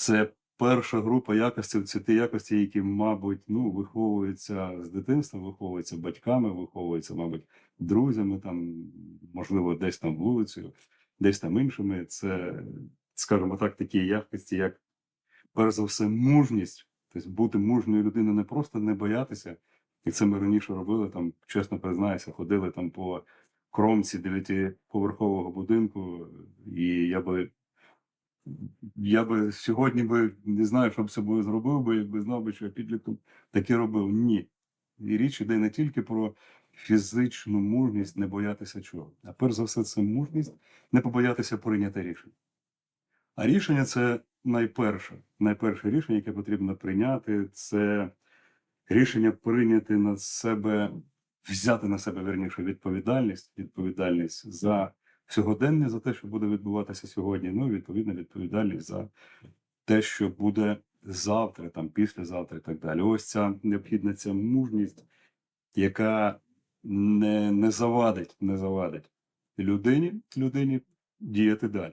Це перша група якостей, це ті якості, які, мабуть, ну, виховуються з дитинства, виховуються батьками, виховуються, мабуть, друзями, там, можливо, десь там вулицею, десь там іншими. Це, скажімо так, такі якості, як перш за все, мужність. Тобто бути мужньою людиною не просто не боятися, як це ми раніше робили, там, чесно признаюся, ходили там по кромці дев'ятиповерхового будинку, і я би я би сьогодні би не знаю, що б собою зробив би, якби знав би, що я підлітком таке робив. Ні. І річ іде не тільки про фізичну мужність не боятися чого. А перш за все, це мужність не побоятися прийняти рішення. А рішення це найперше, найперше рішення, яке потрібно прийняти, це рішення прийняти на себе, взяти на себе верніше відповідальність, відповідальність за сьогодення, за те, що буде відбуватися сьогодні. Ну і відповідно відповідальність за те, що буде завтра, там післязавтра і так далі. Ось ця необхідна ця мужність, яка не, не завадить, не завадить людині, людині діяти далі.